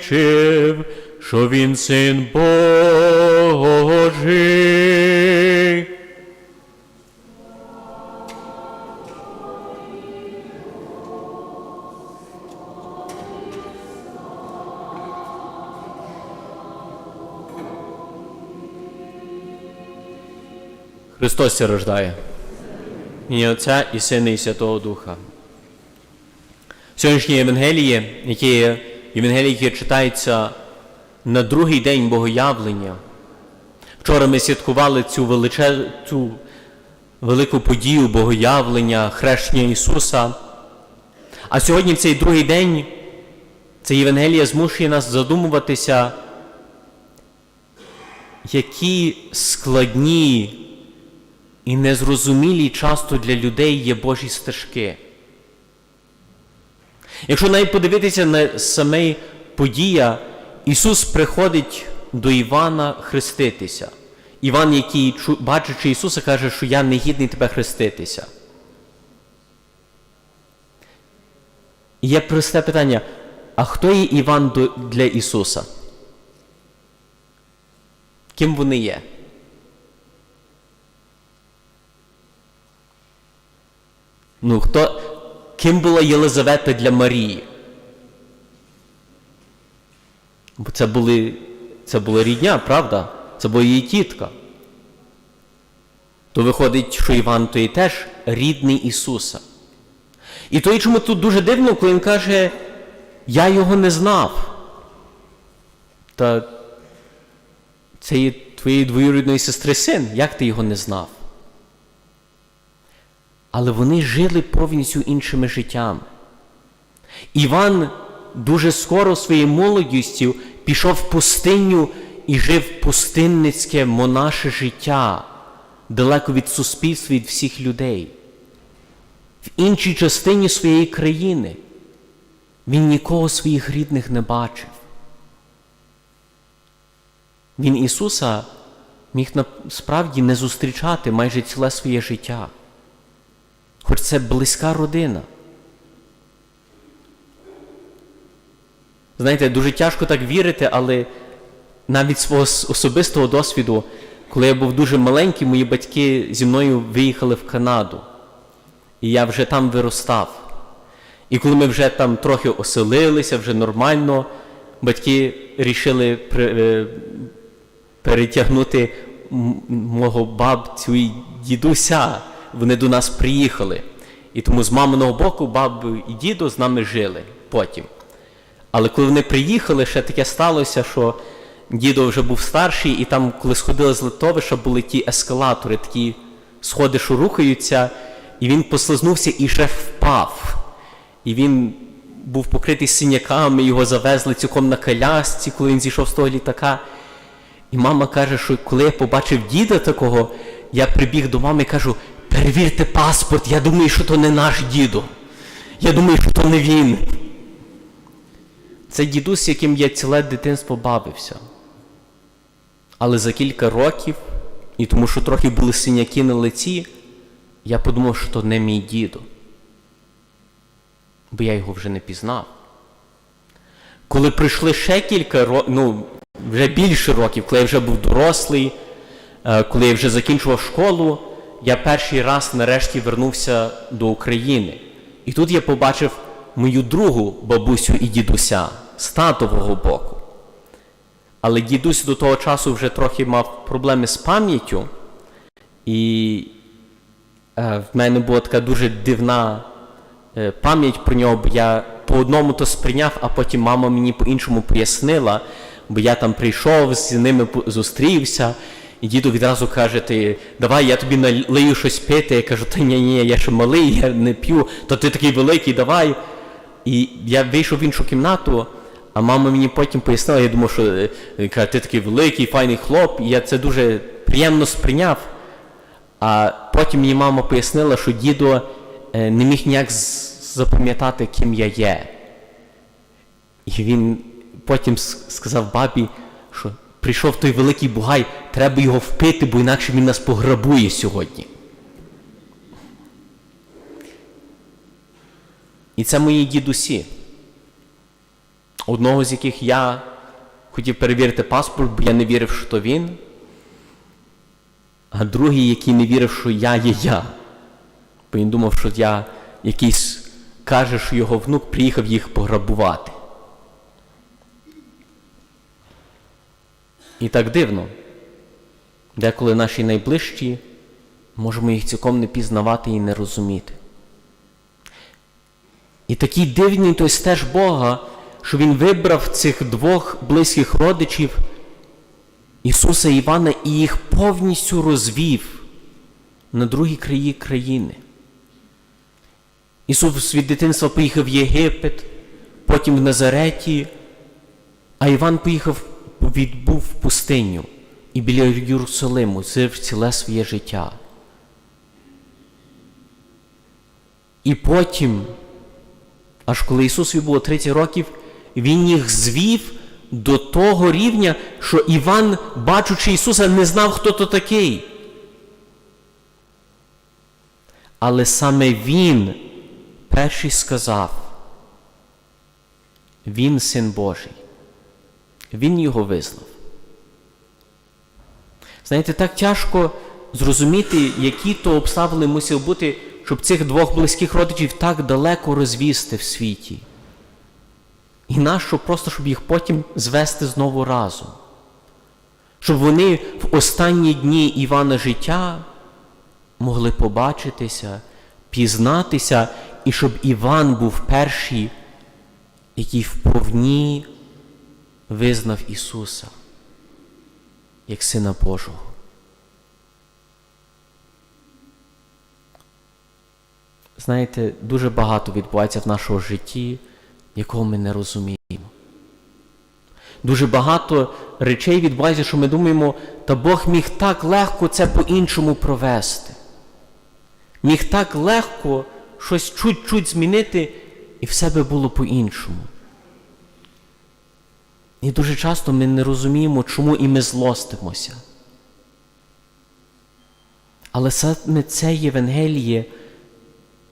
Що він син Божий. Христос ся рождає. І Отця і Сина і Святого Духа. Сьогоднішнє Євангеліє, яке Євангеліє, яке читається на другий день Богоявлення. Вчора ми святкували цю величез... цю велику подію Богоявлення, хрещення Ісуса. А сьогодні в цей другий день це Євангелія змушує нас задумуватися, які складні і незрозумілі часто для людей є Божі стежки. Якщо навіть подивитися на саме подія, Ісус приходить до Івана хреститися. Іван, який, бачачи Ісуса, каже, що я не гідний тебе хреститися. І Є просте питання: а хто є Іван для Ісуса? Ким вони є? Ну, хто, ким була Єлизавета для Марії? Бо це були, це була рідня, правда? Це була її тітка. То виходить, що Іван то і теж рідний Ісуса. І то, і чому тут дуже дивно, коли він каже, я його не знав. Та це є твоєї двоюрідної сестри син, як ти його не знав? Але вони жили повністю іншими життями. Іван дуже скоро своєю молодістю пішов в пустиню і жив пустинницьке монаше життя, далеко від суспільства, від всіх людей. В іншій частині своєї країни він нікого своїх рідних не бачив. Він Ісуса міг насправді не зустрічати майже ціле своє життя. Хоч це близька родина. Знаєте, дуже тяжко так вірити, але навіть свого особистого досвіду, коли я був дуже маленький, мої батьки зі мною виїхали в Канаду. І я вже там виростав. І коли ми вже там трохи оселилися, вже нормально, батьки рішили перетягнути мого бабцю і дідуся. Вони до нас приїхали. І тому з маминого боку бабу і діду з нами жили потім. Але коли вони приїхали, ще таке сталося, що дідо вже був старший, і там, коли сходили з литовища, були ті ескалатори, такі сходи, що рухаються, і він послизнувся і ще впав. І він був покритий синяками, його завезли цілком на колясці, коли він зійшов з того літака. І мама каже, що коли я побачив діда такого, я прибіг до мами і кажу: перевірте паспорт, я думаю, що то не наш дідо. Я думаю, що то не він. Це дідусь, яким я ціле дитинство бавився. Але за кілька років, і тому що трохи були синяки на лиці, я подумав, що то не мій дідо. Бо я його вже не пізнав. Коли пройшли ще кілька років, ну, вже більше років, коли я вже був дорослий, е, коли я вже закінчував школу, я перший раз нарешті вернувся до України. І тут я побачив мою другу бабусю і дідуся з татового боку. Але дідусь до того часу вже трохи мав проблеми з пам'яттю, і е, в мене була така дуже дивна е, пам'ять про нього, бо я по одному то сприйняв, а потім мама мені по-іншому пояснила, бо я там прийшов, з ними зустрівся, і діду відразу каже, ти, давай я тобі налию щось пити. Я кажу, та ні, ні, я ще малий, я не п'ю, то ти такий великий, давай. І я вийшов в іншу кімнату, а мама мені потім пояснила, я думав, що е, каже, ти такий великий, файний хлоп, і я це дуже приємно сприйняв. А потім мені мама пояснила, що дідо е, не міг ніяк запам'ятати, ким я є. І він потім сказав бабі, що прийшов той великий бугай, треба його впити, бо інакше він нас пограбує сьогодні. І це мої дідусі. одного з яких я хотів перевірити паспорт, бо я не вірив, що то він, а другий, який не вірив, що я є я. Бо він думав, що я якийсь каже, що його внук приїхав їх пограбувати. І так дивно. Деколи наші найближчі можемо їх цілком не пізнавати і не розуміти. І такий дивний той стеж Бога, що Він вибрав цих двох близьких родичів Ісуса і Івана і їх повністю розвів на другі краї країни. Ісус від дитинства поїхав в Єгипет, потім в Назареті, а Іван поїхав, відбув пустиню і біля Єрусалиму жив ціле своє життя. І потім, аж коли Ісусові було 30 років, Він їх звів до того рівня, що Іван, бачучи Ісуса, не знав, хто то такий. Але саме Він перший сказав, Він син Божий. Він його визнав. Знаєте, так тяжко зрозуміти, які то обставини мусили бути, щоб цих двох близьких родичів так далеко розвісти в світі. І нащо просто, щоб їх потім звести знову разом. Щоб вони в останні дні Івана життя могли побачитися, пізнатися, і щоб Іван був перший, який вповні визнав Ісуса як Сина Божого. Знаєте, дуже багато відбувається в нашому житті, якого ми не розуміємо. Дуже багато речей відбувається, що ми думаємо, та Бог міг так легко це по-іншому провести. Міг так легко щось чуть-чуть змінити, і все би було по-іншому. І дуже часто ми не розуміємо, чому і ми злостимося. Але саме це Євангеліє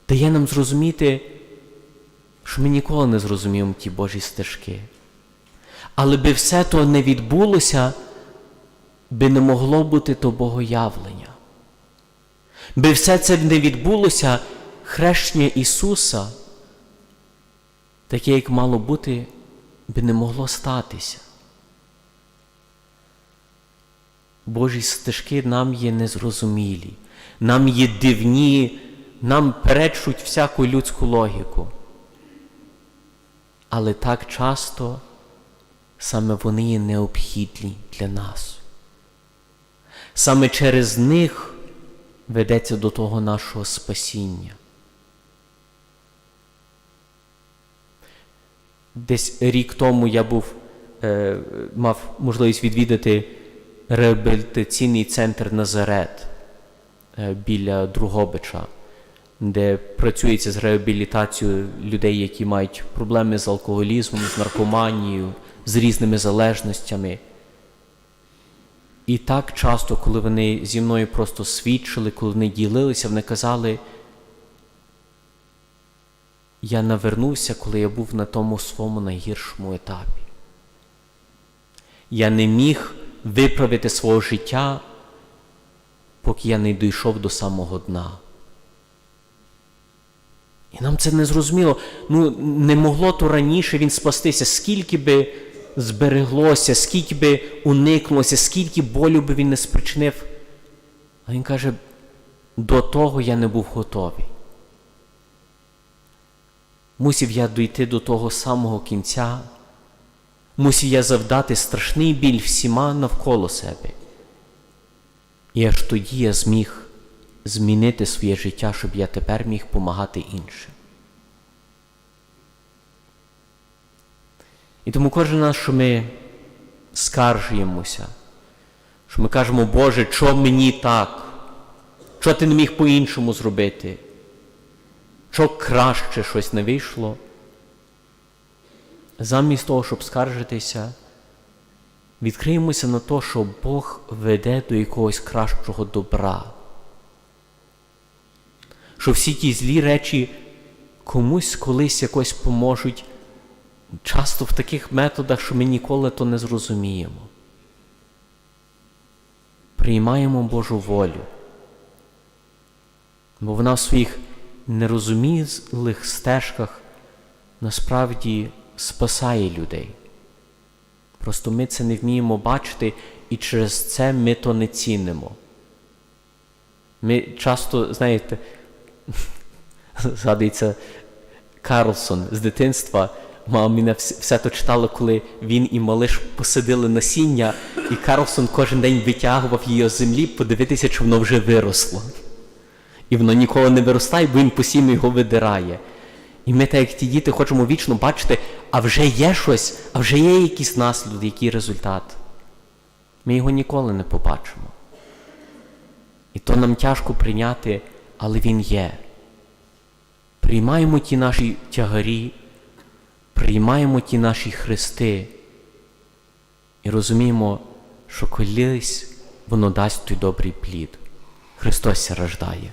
дає нам зрозуміти, що ми ніколи не зрозуміємо ті Божі стежки. Але би все то не відбулося, би не могло бути то богоявлення. Би все це не відбулося, хрещення Ісуса, таке, як мало бути, би не могло статися. Божі стежки нам є незрозумілі, нам є дивні, нам перечуть всяку людську логіку. Але так часто саме вони є необхідні для нас. Саме через них ведеться до того нашого спасіння. Десь рік тому я був, е, мав можливість відвідати реабілітаційний центр Назарет е, біля Другобича, де працюється з реабілітацією людей, які мають проблеми з алкоголізмом, з наркоманією, з різними залежностями. І так часто, коли вони зі мною просто свідчили, коли вони ділилися, вони казали, я навернувся, коли я був на тому своєму найгіршому етапі. Я не міг виправити свого життя, поки я не дійшов до самого дна. І нам це не зрозуміло. Ну, не могло то раніше він спастися, скільки би збереглося, скільки би уникнулося, скільки болю би він не спричинив. А він каже, до того я не був готовий. Мусів я дійти до того самого кінця, мусів я завдати страшний біль всіма навколо себе. І аж тоді я зміг змінити своє життя, щоб я тепер міг допомагати іншим. І тому кожен раз, що ми скаржуємося, що ми кажемо, Боже, що мені так? Що ти не міг по-іншому зробити? Що краще щось не вийшло? Замість того, щоб скаржитися, відкриємося на те, що Бог веде до якогось кращого добра. Що всі ті злі речі комусь колись якось поможуть часто в таких методах, що ми ніколи то не зрозуміємо. Приймаємо Божу волю, бо вона в своїх нерозумілих стежках насправді спасає людей. Просто ми це не вміємо бачити, і через це ми то не цінимо. Ми часто, знаєте, згадується Карлсон з дитинства, мама мене все то читала, коли він і малиш посадили насіння, і Карлсон кожен день витягував її з землі, подивитися, чи воно вже виросло. І воно ніколи не виростає, бо він постійно його видирає. І ми, так як ті діти, хочемо вічно бачити, а вже є щось, а вже є якийсь наслід, який результат. Ми його ніколи не побачимо. І то нам тяжко прийняти, але він є. Приймаємо ті наші тягарі, приймаємо ті наші хрести і розуміємо, що колись воно дасть той добрий плід. Христос рождає.